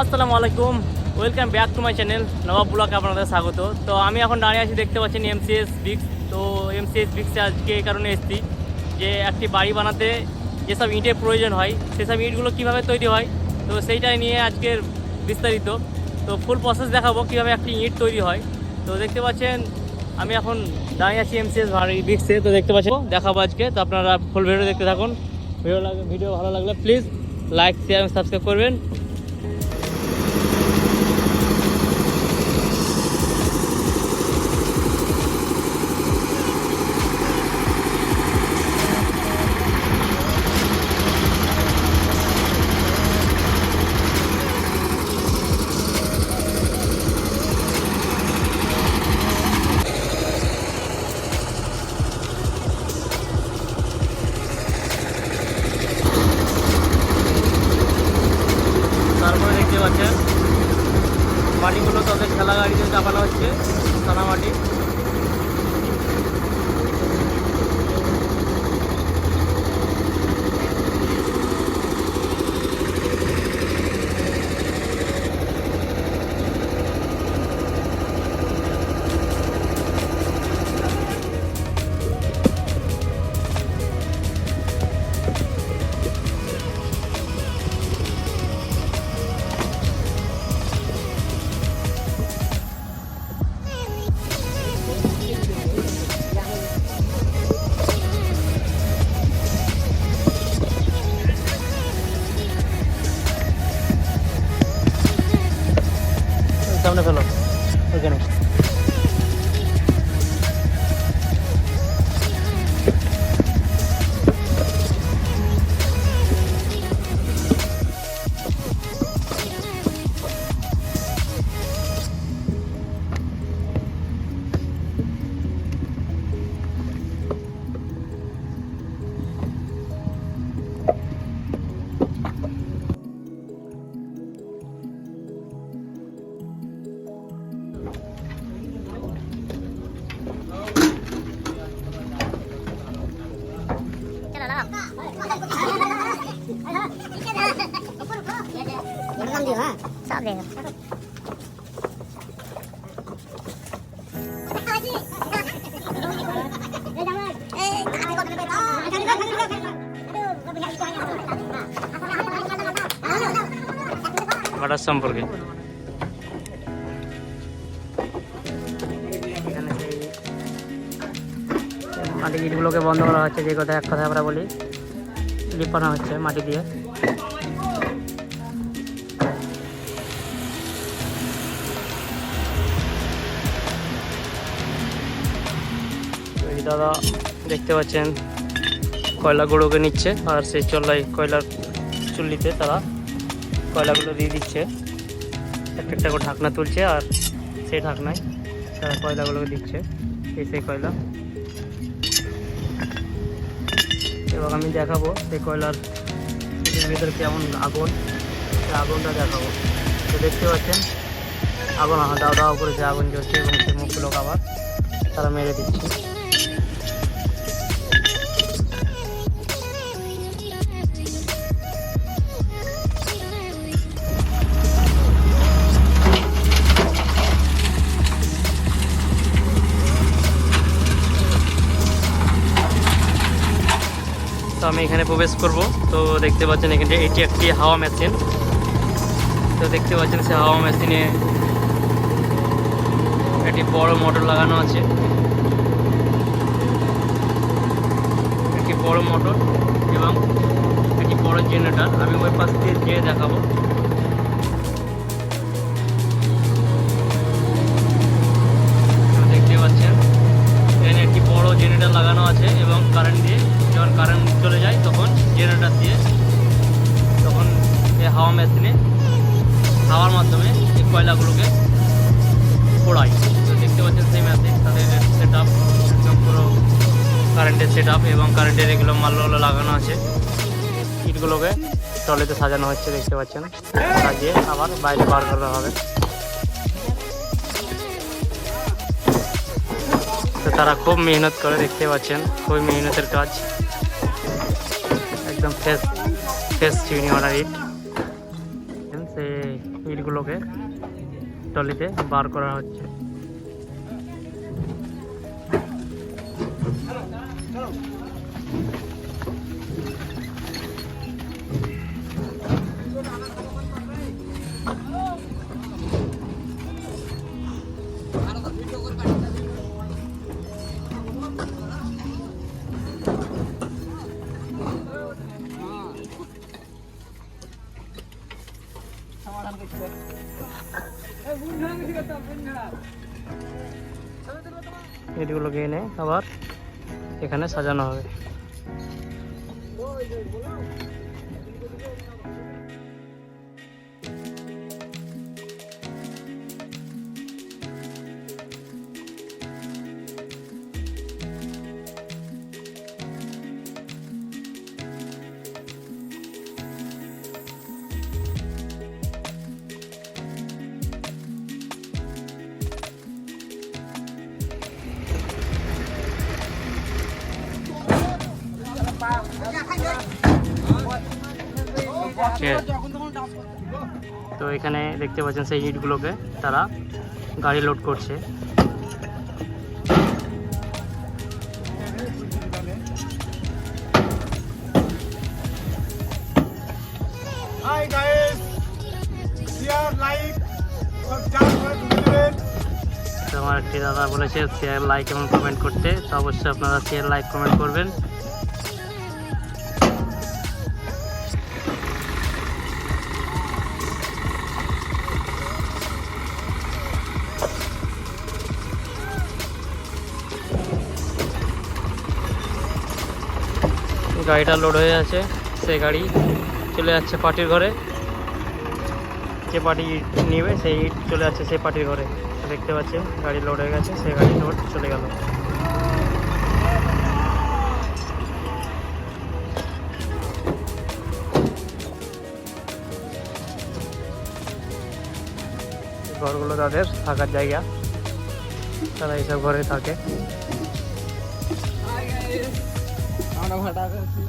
আসসালামু আলাইকুম। Welcome back to my channel Nawab ব্লকে আপনাদের স্বাগত। তো আমি এখন দাঁড়িয়ে আছি, দেখতে পাচ্ছেন এমসিএস বিক্স তো এমসিএস বিক্সে আজকে এই কারণে এসেছি যে একটি বাড়ি বানাতে যেসব ইটের প্রয়োজন হয়, সেসব ইটগুলো কীভাবে তৈরি হয়, তো সেইটাই নিয়ে আজকের বিস্তারিত। তো ফুল প্রসেস দেখাবো কীভাবে একটি ইঁট তৈরি হয়। তো দেখতে পাচ্ছেন, আমি এখন দাঁড়িয়ে আছি এমসিএস বাড়ি বিক্সে তো দেখতে পাচ্ছেন, দেখাবো আজকে। তো আপনারা ফুল ভিডিও দেখতে থাকুন। ভিডিও ভিডিও ভালো লাগলে প্লিজ লাইক শেয়ার সাবস্ক্রাইব করবেন তারপরে দেখতে পাচ্ছেন মাটিগুলো তাদের ঠেলা গাড়িতে চাপানো হচ্ছে সাদা Ada sampur. মাটি ইটগুলোকে বন্ধ করা হচ্ছে, যে কথা এক কথা আমরা বলি। লিপানো হচ্ছে মাটি দিয়ে। দাদা দেখতে পাচ্ছেন, কয়লা গুঁড়োকে নিচ্ছে, আর সেই চল্লাই কয়লার চুল্লিতে তারা কয়লাগুলো দিয়ে দিচ্ছে। একটা একটা করে ঢাকনা তুলছে, আর সেই ঢাকনায় তারা কয়লাগুলোকে দিচ্ছে, এই সেই কয়লা। এবং আমি দেখাবো সেই কয়লার ভিতরে কেমন আগুন। আগুনটা দেখাবো। তো দেখতে পাচ্ছেন, আগুন দাও দাও করে যে আগুন জ্বলছে এবং সেই মুখগুলো আবার তারা মেরে দিচ্ছে। আমি এখানে প্রবেশ করব। তো দেখতে পাচ্ছেন এখানে এটি একটি হাওয়া মেশিন। তো দেখতে পাচ্ছেন সে হাওয়া মেশিনে একটি বড় মোটর লাগানো আছে। একটি বড় মোটর এবং একটি বড় জেনারেটর। আমি ওই পাশ দিয়ে যেয়ে দেখাবো। দেখতে পাচ্ছেন, এখানে একটি বড় জেনারেটর লাগানো আছে এবং কারেন্ট দিয়ে যখন কারেন্ট হাওয়া মেশিনে হাওয়ার মাধ্যমে এই কয়লাগুলোকে পোড়ায়। তো দেখতে পাচ্ছেন সেই মেশিন তাদের সেট আপ একদম পুরো কারেন্টের সেট আপ এবং কারেন্টের এগুলো মালগুলো লাগানো আছে। ইটগুলোকে ট্রলিতে সাজানো হচ্ছে, দেখতে পাচ্ছেন? সাজিয়ে আবার বাইরে বার করা হবে। তো তারা খুব মেহনত করে, দেখতে পাচ্ছেন? খুবই মেহনতের কাজ। একদম ফ্রেশ ফ্রেশ চিনি ওনার ইট ইটগুলোকে টলিতে বার করা হচ্ছে। ইটগুলোকে এনে আবার এখানে সাজানো হবে। আছে। তো এখানে দেখতে পাচ্ছেন সেই ইটগুলোকে তারা গাড়ি লোড করছে। Hi guys share like subscribe করে ঢুকে আমার একটি দাদা বলেছে শেয়ার লাইক এবং কমেন্ট করতে। তো অবশ্যই আপনারা শেয়ার লাইক কমেন্ট করবেন। গাড়িটা লোড হয়ে আছে সেই গাড়ি চলে যাচ্ছে পার্টির ঘরে। যে পার্টি ইট নিবে সেই ইট চলে যাচ্ছে সেই পার্টির ঘরে। দেখতে পাচ্ছেন, গাড়ি লোড হয়ে গেছে, সেই গাড়ি লোড চলে গেল। ঘরগুলো তাদের থাকার জায়গা। তারা এইসব ঘরে থাকে। আমরা ভাটা করছি